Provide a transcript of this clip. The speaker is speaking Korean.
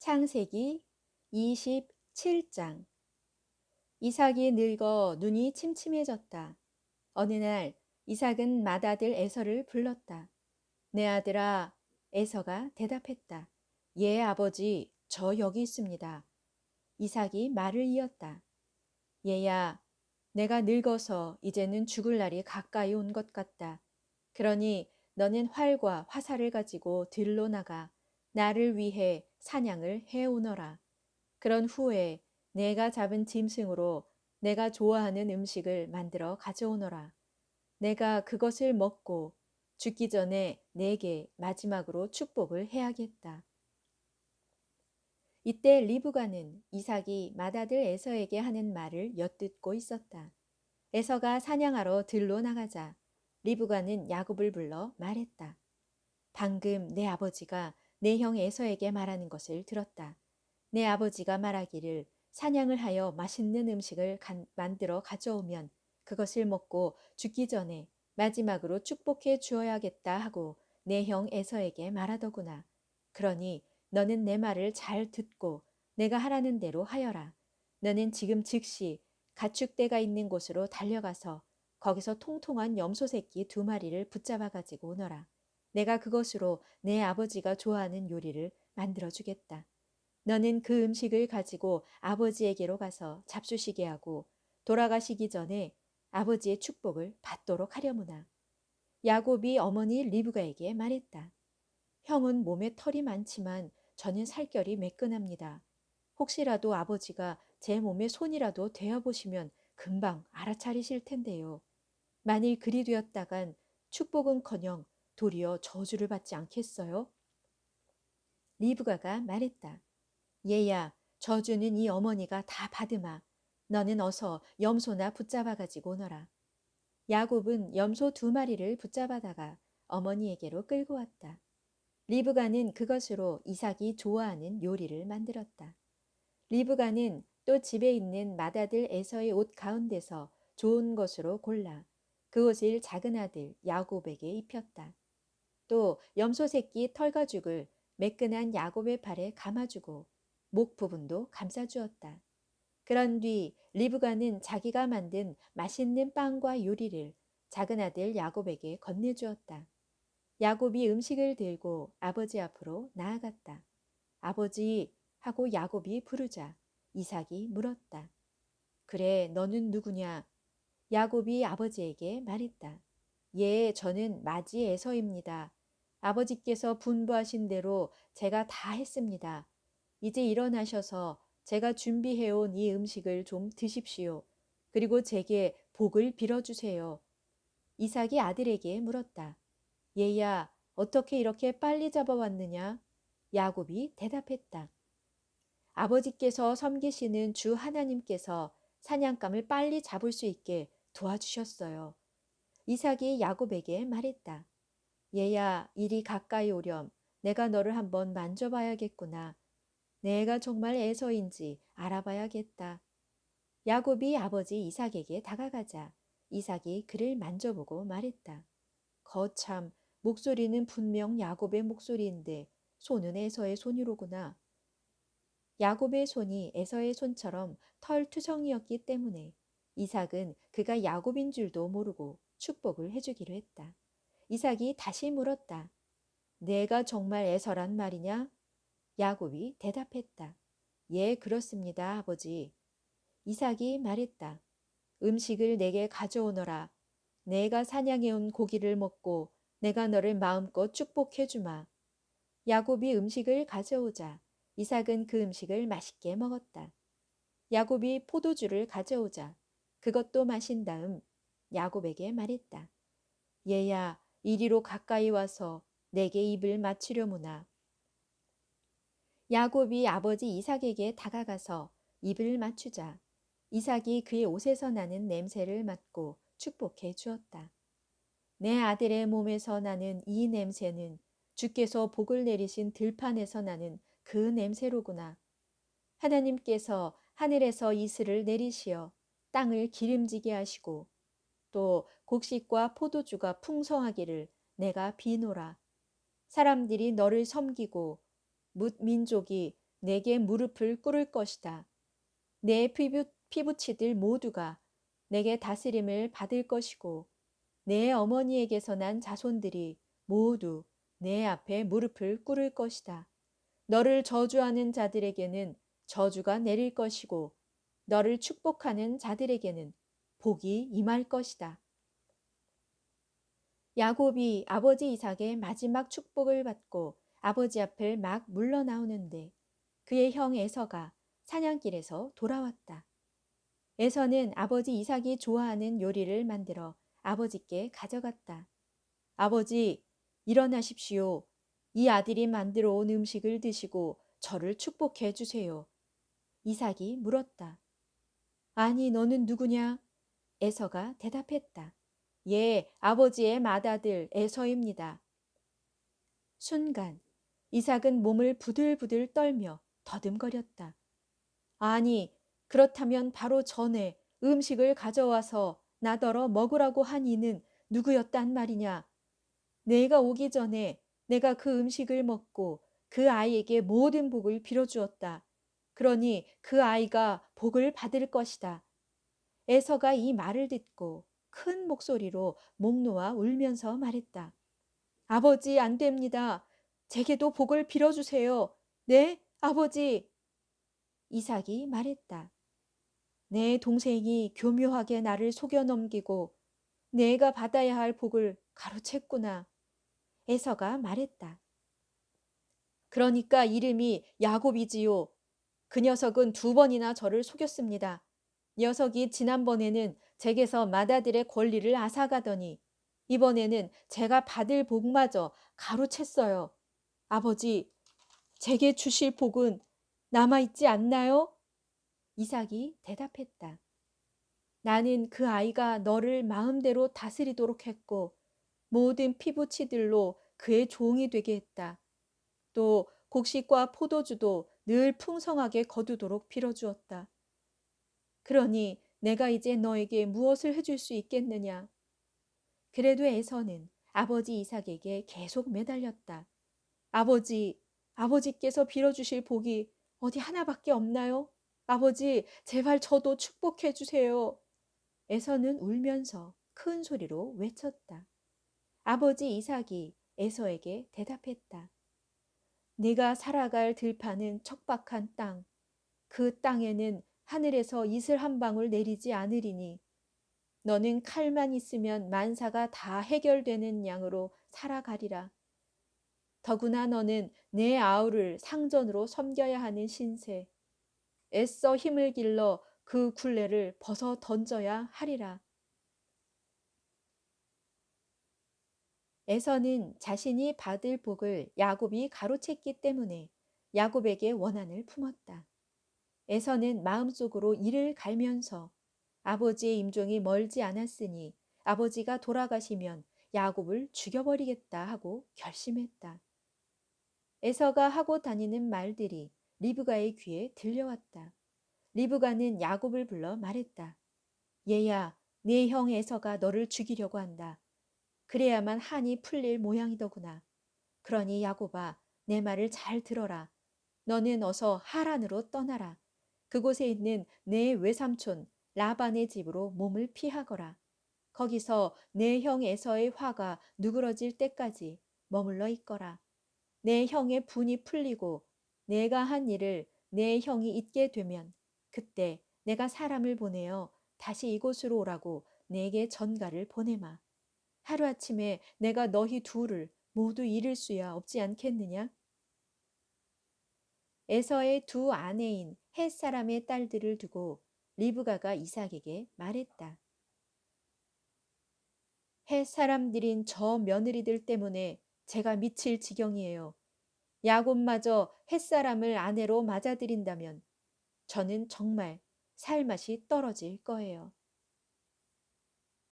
창세기 27장 이삭이 늙어 눈이 침침해졌다. 어느 날 이삭은 맏아들 에서를 불렀다. 내 아들아, 에서가 대답했다. 예, 아버지, 저 여기 있습니다. 이삭이 말을 이었다. 얘야, 내가 늙어서 이제는 죽을 날이 가까이 온 것 같다. 그러니 너는 활과 화살을 가지고 들로 나가 나를 위해 사냥을 해오너라. 그런 후에 내가 잡은 짐승으로 내가 좋아하는 음식을 만들어 가져오너라. 내가 그것을 먹고 죽기 전에 내게 마지막으로 축복을 해야겠다. 이때 리브가는 이삭이 맏아들 에서에게 하는 말을 엿듣고 있었다. 에서가 사냥하러 들로 나가자 리브가는 야곱을 불러 말했다. 방금 내 아버지가 내 형 에서에게 말하는 것을 들었다. 내 아버지가 말하기를 사냥을 하여 맛있는 음식을 간, 만들어 가져오면 그것을 먹고 죽기 전에 마지막으로 축복해 주어야겠다 하고 내 형 에서에게 말하더구나. 그러니 너는 내 말을 잘 듣고 내가 하라는 대로 하여라. 너는 지금 즉시 가축대가 있는 곳으로 달려가서 거기서 통통한 염소 새끼 두 마리를 붙잡아 가지고 오너라. 내가 그것으로 내 아버지가 좋아하는 요리를 만들어 주겠다. 너는 그 음식을 가지고 아버지에게로 가서 잡수시게 하고 돌아가시기 전에 아버지의 축복을 받도록 하려무나. 야곱이 어머니 리브가에게 말했다. 형은 몸에 털이 많지만 저는 살결이 매끈합니다. 혹시라도 아버지가 제 몸에 손이라도 대어 보시면 금방 알아차리실 텐데요. 만일 그리 되었다간 축복은커녕 도리어 저주를 받지 않겠어요? 리브가가 말했다. 얘야, 저주는 이 어머니가 다 받으마. 너는 어서 염소나 붙잡아 가지고 오너라. 야곱은 염소 두 마리를 붙잡아다가 어머니에게로 끌고 왔다. 리브가는 그것으로 이삭이 좋아하는 요리를 만들었다. 리브가는 또 집에 있는 맏아들 에서의 옷 가운데서 좋은 것으로 골라 그 옷을 작은 아들 야곱에게 입혔다. 또 염소 새끼 털가죽을 매끈한 야곱의 발에 감아주고 목 부분도 감싸주었다. 그런 뒤 리브가는 자기가 만든 맛있는 빵과 요리를 작은 아들 야곱에게 건네주었다. 야곱이 음식을 들고 아버지 앞으로 나아갔다. 아버지 하고 야곱이 부르자 이삭이 물었다. 그래, 너는 누구냐? 야곱이 아버지에게 말했다. 예, 저는 마지 에서입니다. 아버지께서 분부하신 대로 제가 다 했습니다. 이제 일어나셔서 제가 준비해온 이 음식을 좀 드십시오. 그리고 제게 복을 빌어주세요. 이삭이 아들에게 물었다. 얘야, 어떻게 이렇게 빨리 잡아왔느냐? 야곱이 대답했다. 아버지께서 섬기시는 주 하나님께서 사냥감을 빨리 잡을 수 있게 도와주셨어요. 이삭이 야곱에게 말했다. 얘야, 이리 가까이 오렴. 내가 너를 한번 만져봐야겠구나. 내가 정말 에서인지 알아봐야겠다. 야곱이 아버지 이삭에게 다가가자 이삭이 그를 만져보고 말했다. 거참, 목소리는 분명 야곱의 목소리인데 손은 에서의 손이로구나. 야곱의 손이 에서의 손처럼 털투성이었기 때문에 이삭은 그가 야곱인 줄도 모르고 축복을 해주기로 했다. 이삭이 다시 물었다. 내가 정말 에서란 말이냐? 야곱이 대답했다. 예, 그렇습니다, 아버지. 이삭이 말했다. 음식을 내게 가져오너라. 내가 사냥해온 고기를 먹고 내가 너를 마음껏 축복해 주마. 야곱이 음식을 가져오자 이삭은 그 음식을 맛있게 먹었다. 야곱이 포도주를 가져오자 그것도 마신 다음 야곱에게 말했다. 얘야, 이리로 가까이 와서 내게 입을 맞추려무나. 야곱이 아버지 이삭에게 다가가서 입을 맞추자 이삭이 그의 옷에서 나는 냄새를 맡고 축복해 주었다. 내 아들의 몸에서 나는 이 냄새는 주께서 복을 내리신 들판에서 나는 그 냄새로구나. 하나님께서 하늘에서 이슬을 내리시어 땅을 기름지게 하시고 또 곡식과 포도주가 풍성하기를 내가 비노라. 사람들이 너를 섬기고 뭇 민족이 내게 무릎을 꿇을 것이다. 내 피부, 피부치들 모두가 내게 다스림을 받을 것이고 내 어머니에게서 난 자손들이 모두 내 앞에 무릎을 꿇을 것이다. 너를 저주하는 자들에게는 저주가 내릴 것이고 너를 축복하는 자들에게는 복이 임할 것이다. 야곱이 아버지 이삭의 마지막 축복을 받고 아버지 앞을 막 물러나오는데 그의 형 에서가 사냥길에서 돌아왔다. 에서는 아버지 이삭이 좋아하는 요리를 만들어 아버지께 가져갔다. 아버지, 일어나십시오. 이 아들이 만들어 온 음식을 드시고 저를 축복해 주세요. 이삭이 물었다. 아니, 너는 누구냐? 에서가 대답했다. 예, 아버지의 맏아들 에서입니다. 순간 이삭은 몸을 부들부들 떨며 더듬거렸다. 아니, 그렇다면 바로 전에 음식을 가져와서 나더러 먹으라고 한 이는 누구였단 말이냐? 내가 오기 전에 내가 그 음식을 먹고 그 아이에게 모든 복을 빌어주었다. 그러니 그 아이가 복을 받을 것이다. 에서가 이 말을 듣고 큰 목소리로 목 놓아 울면서 말했다. 아버지, 안 됩니다. 제게도 복을 빌어주세요. 네, 아버지. 이삭이 말했다. 내 동생이 교묘하게 나를 속여 넘기고 내가 받아야 할 복을 가로챘구나. 에서가 말했다. 그러니까 이름이 야곱이지요. 그 녀석은 두 번이나 저를 속였습니다. 녀석이 지난번에는 제게서 마다들의 권리를 앗아가더니 이번에는 제가 받을 복마저 가로챘어요. 아버지, 제게 주실 복은 남아있지 않나요? 이삭이 대답했다. 나는 그 아이가 너를 마음대로 다스리도록 했고 모든 피부치들로 그의 종이 되게 했다. 또 곡식과 포도주도 늘 풍성하게 거두도록 빌어주었다. 그러니 내가 이제 너에게 무엇을 해줄 수 있겠느냐? 그래도 에서는 아버지 이삭에게 계속 매달렸다. 아버지, 아버지께서 빌어주실 복이 어디 하나밖에 없나요? 아버지, 제발 저도 축복해 주세요. 에서는 울면서 큰 소리로 외쳤다. 아버지 이삭이 에서에게 대답했다. 네가 살아갈 들판은 척박한 땅. 그 땅에는 하늘에서 이슬 한 방울 내리지 않으리니 너는 칼만 있으면 만사가 다 해결되는 양으로 살아가리라. 더구나 너는 내 아우를 상전으로 섬겨야 하는 신세. 애써 힘을 길러 그 굴레를 벗어 던져야 하리라. 에서는 자신이 받을 복을 야곱이 가로챘기 때문에 야곱에게 원한을 품었다. 에서는 마음속으로 이를 갈면서 아버지의 임종이 멀지 않았으니 아버지가 돌아가시면 야곱을 죽여버리겠다 하고 결심했다. 에서가 하고 다니는 말들이 리브가의 귀에 들려왔다. 리브가는 야곱을 불러 말했다. 얘야, 내형 에서가 너를 죽이려고 한다. 그래야만 한이 풀릴 모양이더구나. 그러니 야곱아, 내 말을 잘 들어라. 너는 어서 하란으로 떠나라. 그곳에 있는 내 외삼촌 라반의 집으로 몸을 피하거라. 거기서 내 형 에서의 화가 누그러질 때까지 머물러 있거라. 내 형의 분이 풀리고 내가 한 일을 내 형이 잊게 되면 그때 내가 사람을 보내어 다시 이곳으로 오라고 내게 전가를 보내마. 하루아침에 내가 너희 둘을 모두 잃을 수야 없지 않겠느냐? 에서의 두 아내인 햇 사람의 딸들을 두고 리브가가 이삭에게 말했다. 햇 사람들인 저 며느리들 때문에 제가 미칠 지경이에요. 야곱마저 햇 사람을 아내로 맞아들인다면 저는 정말 살맛이 떨어질 거예요.